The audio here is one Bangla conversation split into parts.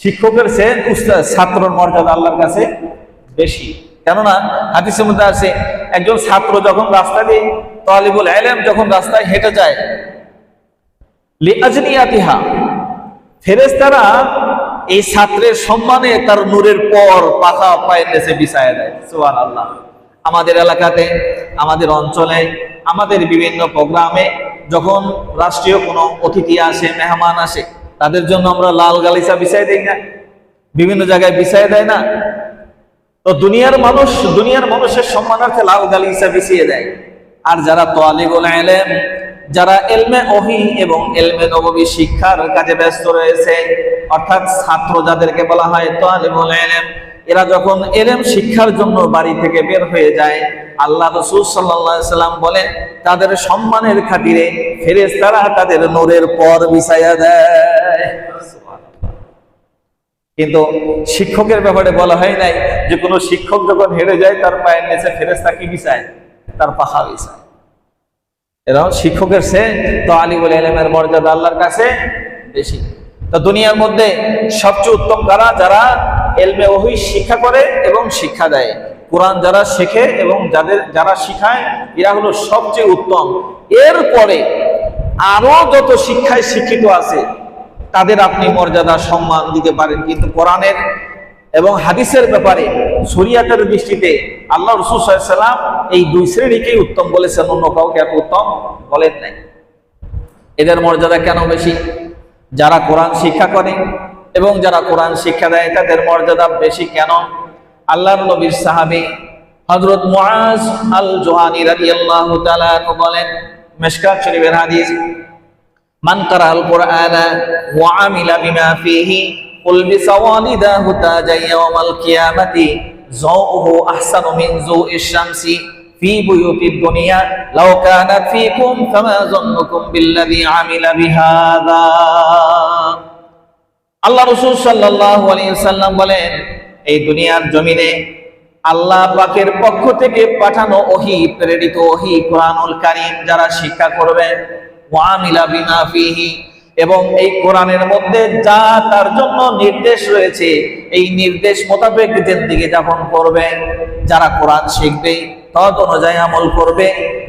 শিক্ষকের সে ছাত্রর মর্যাদা আল্লাহর কাছে বেশি। কেননা, হাদিসের মধ্যে আছে, একজন ছাত্র যখন রাস্তা দিয়ে তালিবুল আলেম যখন রাস্তায় হেঁটে যায় লিআজনিয়াতিহা ফেরেশতারা এই ছাত্রের সম্মানে তার নূরের পর পাখা পায়ের নিচে বিছায় দেয়। সুবহানাল্লাহ। আমাদের এলাকাতে, আমাদের অঞ্চলে, আমাদের বিভিন্ন প্রোগ্রামে যখন রাষ্ট্রীয় কোনো অতিথি আসে, মেহমান আসে তাদের জন্য আমরা লাল গালিচা বিছাই দিই না। বিভিন্ন জায়গায় বিছাই দেয় না। তো দুনিয়ার মানুষ, দুনিয়ার মানুষের সম্মানার্থে লাল গালিচা বিছিয়ে দেয়। আর যারা তোয়ালিগুল এলেম যারা এলমে ওহি এবং এলমে নবী শিক্ষার কাজে ব্যস্ত রয়েছে, অর্থাৎ ছাত্র যাদেরকে বলা হয় তোয়ালিগুল এলেম এরা যখন এলেম শিক্ষার জন্য বাড়ি থেকে বের হয়ে যায়, আল্লাহ রসুল সাল্লাহ সাল্লাম বলেন, তাদের সম্মানের খাতিরে ফেরেশতারা তাদের নোরের পর বিছাইয়া দেয়। কিন্তু শিক্ষকের ব্যাপারে বলা হয় নাই যে কোনো শিক্ষক যখন হেরে যায়, তার পায়ের নিচে ফেরেস্তা কি বিছায়? তার পাখা বিছায়। এরকম শিক্ষকের সে তো আলী বলে এলেমের মর্যাদা আল্লাহর কাছে বেশি। তো দুনিয়ার মধ্যে সবচেয়ে উত্তম কারা? যারা এলমে ওহি শিক্ষা করে এবং শিক্ষা দেয়। কোরআন যারা শেখে এবং যাদের, যারা শিখায়, এরা হলো সবচেয়ে উত্তম। এরপরে আরও যত শিক্ষায় শিক্ষিত আছে, তাদের আপনি মর্যাদা, সম্মান দিতে পারেন। কিন্তু কোরআনের এবং হাদিসের ব্যাপারে, শরিয়াতের দৃষ্টিতে আল্লাহ রসুল সাল্লাম এই দুই শ্রেণীকেই উত্তম বলেছেন, অন্য কাউকে এত উত্তম বলেন নাই। এদের মর্যাদা কেন বেশি? যারা কোরআন শিক্ষা করে এবং যারা কোরআন শিক্ষা দেয়, তাদের মর্যাদা বেশি কেন? আল্লাহর নবীর সাহাবি হযরত মুআজ আল জোহানি রাদিয়াল্লাহু তাআলা বলেন, মিশকাত শরীফের হাদিস, মান কারাল কুরআনা ওয়া আমিলা বিমা ফিহি উলবিসা ওয়ালিদাহু তাজা ইয়াওমাল কিয়ামাতি যাওহু আহসানু মিন যুইশ শামসি, ফি বুয়ুতিদ দুনিয়া, লাউ কানাত ফিকুম ফামা যন্নুকুম বিল্লাযী আমিলা বিহাযা। আল্লাহ রসুল সাল্লাল্লাহু আলাইহি ওয়াসাল্লাম বলেন, এই দুনিয়ার জমিনে আল্লাহ পাকের পক্ষ থেকে পাঠানো ওহি, প্রেরিত ওহি কোরআনুল কারিম যারা শিক্ষা করবে ফিহি এবং এই কোরআনের মধ্যে যা তার জন্য নির্দেশ রয়েছে, এই নির্দেশ মোতাবেক দিকে যাপন করবে, যারা কোরআন শিখবে, তদ অনুযায়ী আমল করবে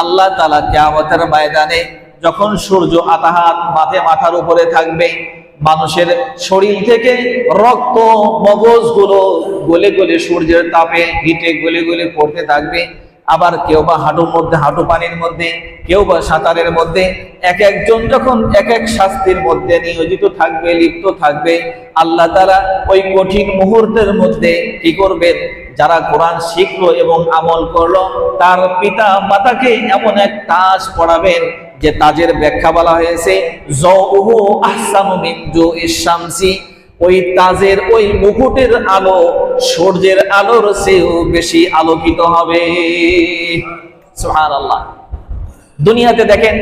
আল্লাহ তালা কেমতের ময়দানে যখন সূর্য আতাহাত মাথে মাথার উপরে থাকবে, মানুষের শরীর থেকে রক্ত, মগজগুলো গলে গলে সূর্যের তাপে হিটে গলে গলে পড়তে থাকবে। আবার কেউ বা হাঁটুর মধ্যে, হাঁটু পানির মধ্যে, কেউ বা সাঁতারের মধ্যে, এক একজন যখন এক এক শাস্তির মধ্যে নিয়োজিত থাকবে, লিপ্ত থাকবে, আল্লাহ তারা ওই কঠিন মুহূর্তের মধ্যে কি করবেন? যারা কোরআন শিখলো এবং আমল করল, তার পিতা মাতাকে এমন এক তাজ পড়াবেন যে তাজের ব্যাখ্যা বলা হয়েছে জউহু আহসানু মিন জুইশ শামসি। ওই তাজের ওই মুকুটের আলো, সূর্যের আলোর চেয়েও বেশি আলোকিত হবে। সুহান আল্লাহ দুনিয়াতে দেখেন,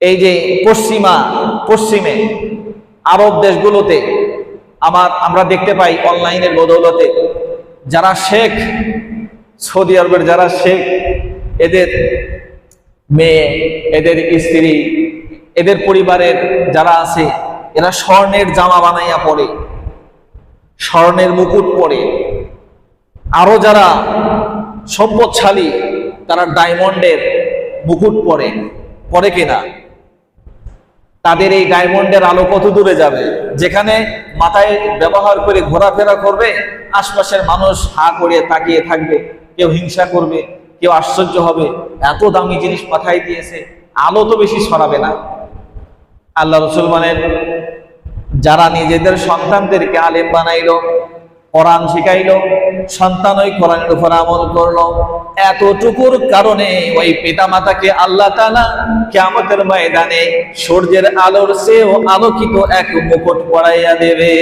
এই যে পশ্চিমা, পশ্চিমে আরব দেশগুলোতে, আমার, আমরা দেখতে পাই অনলাইনের বদৌলতে, যারা শেখ, সৌদি আরবের যারা শেখ, এদের মেয়ে, এদের স্ত্রী, এদের পরিবারের যারা আছে এরা স্বর্ণের জামা বানাইয়া পরে স্বর্ণের মুকুট পরে আরও যারা সম্পদশালী, তারা ডায়মন্ডের মুকুট পরে পরে কিনা? তাদের এই ডায়মন্ডের আলো কত দূরে যাবে? যেখানে মাথায় ব্যবহার করে ঘোরাফেরা করবে, আশপাশের মানুষ হা করে তাকিয়ে থাকবে, কেউ হিংসা করবে, কেউ আশ্চর্য হবে, এত দামি জিনিস মাথায় দিয়েছে, আলো তো বেশি ছড়াবে না। আল্লাহ রসুল বলেন যারা নিজেদের সন্তানদেরকে আলেম বানাইল, কোরআন শিখাইল, সন্তান ওই কোরআনের উপর আমল করল, এতটুকুর কারণে ওই পিতা মাতাকে আল্লাহ তালা কেমতের ময়দানে সূর্যের আলোর চেয়েও আলোকিত এক মুকুট পড়াইয়া দেবে।